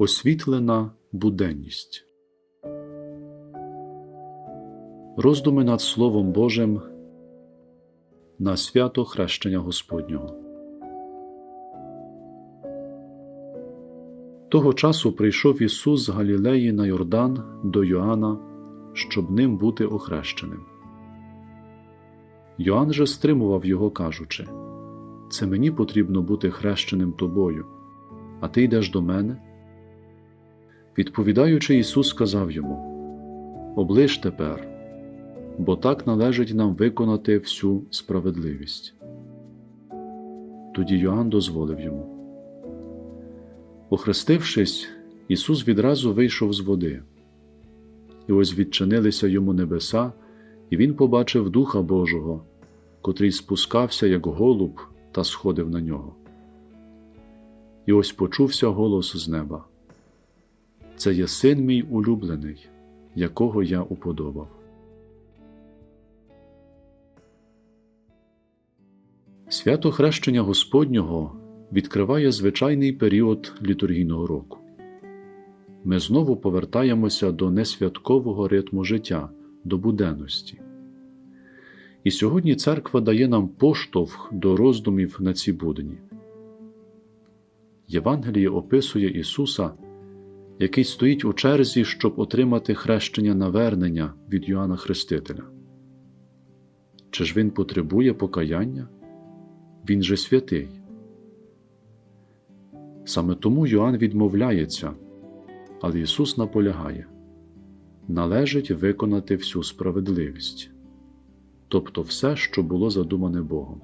Освітлена буденність. Роздуми над Словом Божим на свято хрещення Господнього. Того часу прийшов Ісус з Галілеї на Йордан до Йоанна, щоб ним бути охрещеним. Йоанн же стримував його, кажучи: Це мені потрібно бути хрещеним тобою, а ти йдеш до мене. Відповідаючи, Ісус сказав йому: Оближ тепер, бо так належить нам виконати всю справедливість. Тоді Йоанн дозволив йому. Охрестившись, Ісус відразу вийшов з води, і ось відчинилися йому небеса, і Він побачив Духа Божого, котрий спускався, як голуб, та сходив на нього. І ось почувся голос з неба. Це є син мій улюблений, якого я уподобав. Свято хрещення Господнього відкриває звичайний період літургійного року. Ми знову повертаємося до несвяткового ритму життя, до буденності. І сьогодні церква дає нам поштовх до роздумів на ці будні. Євангеліє описує Ісуса, який стоїть у черзі, щоб отримати хрещення навернення від Йоанна Хрестителя. Чи ж він потребує покаяння? Він же святий. Саме тому Йоанн відмовляється, але Ісус наполягає належить виконати всю справедливість, тобто все, що було задумане Богом.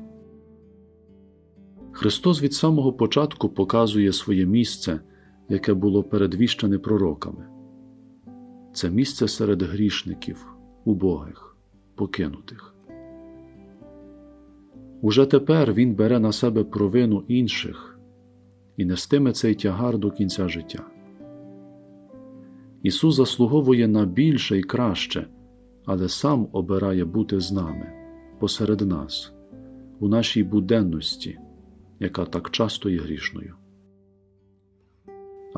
Христос від самого початку показує своє місце, яке було передвіщене пророками це місце серед грішників, убогих, покинутих. Уже тепер Він бере на себе провину інших і нестиме цей тягар до кінця життя. Ісус заслуговує на більше і краще, але сам обирає бути з нами, посеред нас, у нашій буденності, яка так часто є грішною.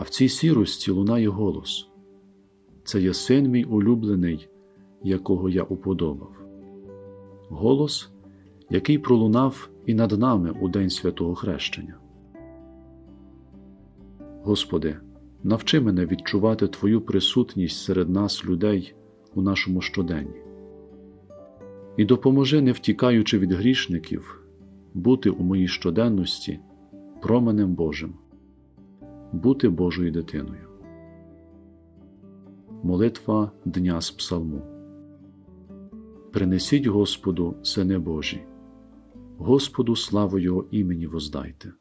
А в цій сірості лунає голос це є син мій улюблений, якого я уподобав. Голос, який пролунав і над нами у День святого Хрещення. Господи, навчи мене відчувати Твою присутність серед нас, людей, у нашому щоденні. І допоможи, не втікаючи від грішників, бути у моїй щоденності променем Божим, бути Божою дитиною. Молитва Дня з Псалму. Принесіть Господу, Сине Божі, Господу славу Його імені воздайте.